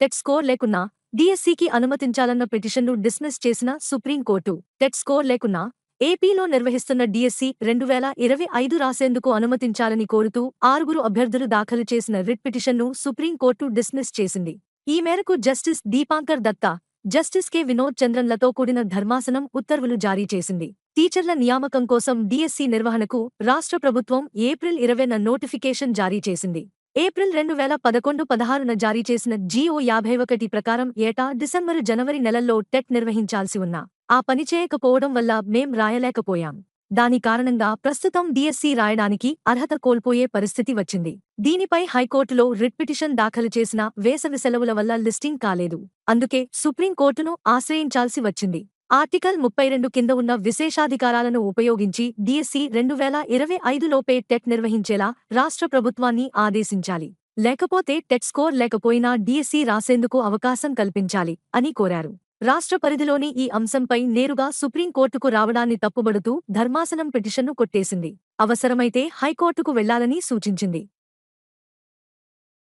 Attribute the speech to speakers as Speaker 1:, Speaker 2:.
Speaker 1: TET score లేకున్నా డిఎస్సికి అనుమతించాలన్న పిటిషన్ను డిస్మిస్ చేసిన సుప్రీంకోర్టు టెట్ స్కోర్ లేకున్నా ఏపీలో నిర్వహిస్తున్న డిఎస్సి రెండు వేల ఇరవై ఐదు రాసేందుకు అనుమతించాలని కోరుతూ ఆరుగురు అభ్యర్థులు దాఖలు చేసిన రిట్ పిటిషన్ను సుప్రీంకోర్టు డిస్మిస్ చేసింది ఈ మేరకు justice Dipankar Datta justice K Vinod చంద్రన్లతో కూడిన ధర్మాసనం ఉత్తర్వులు జారీ చేసింది. టీచర్ల నియామకం కోసం డిఎస్సి నిర్వహణకు రాష్ట్ర ప్రభుత్వం ఏప్రిల్ ఇరవైన నోటిఫికేషన్ జారీ చేసింది. ఏప్రిల్ రెండు వేల పదకొండు పదహారున జారీ చేసిన జీఓ యాభై ఒకటి ప్రకారం ఏటా డిసెంబరు జనవరి నెలల్లో టెట్ నిర్వహించాల్సి ఉన్నా ఆ పని చేయకపోవడం వల్ల మేం రాయలేకపోయాం. దాని కారణంగా ప్రస్తుతం డిఎస్సి రాయడానికి అర్హత కోల్పోయే పరిస్థితి వచ్చింది. దీనిపై హైకోర్టులో రిట్ పిటిషన్ దాఖలు చేసిన వేసవి సెలవుల వల్ల లిస్టింగ్ కాలేదు. అందుకే సుప్రీంకోర్టును ఆశ్రయించాల్సి వచ్చింది. ఆర్టికల్ ముప్పై రెండు కింద ఉన్న విశేషాధికారాలను ఉపయోగించి డిఎస్సి రెండు వేల ఇరవై ఐదులోపే టెట్ నిర్వహించేలా రాష్ట్ర ప్రభుత్వాన్ని ఆదేశించాలి. లేకపోతే టెట్ స్కోర్ లేకపోయినా డిఎస్సి రాసేందుకు అవకాశం కల్పించాలి అని కోరారు. రాష్ట్ర పరిధిలోని ఈ అంశంపై నేరుగా సుప్రీంకోర్టుకు రావడాన్ని తప్పుబడుతూ ధర్మాసనం పిటిషన్ను కొట్టేసింది. అవసరమైతే హైకోర్టుకు వెళ్ళాలని సూచించింది.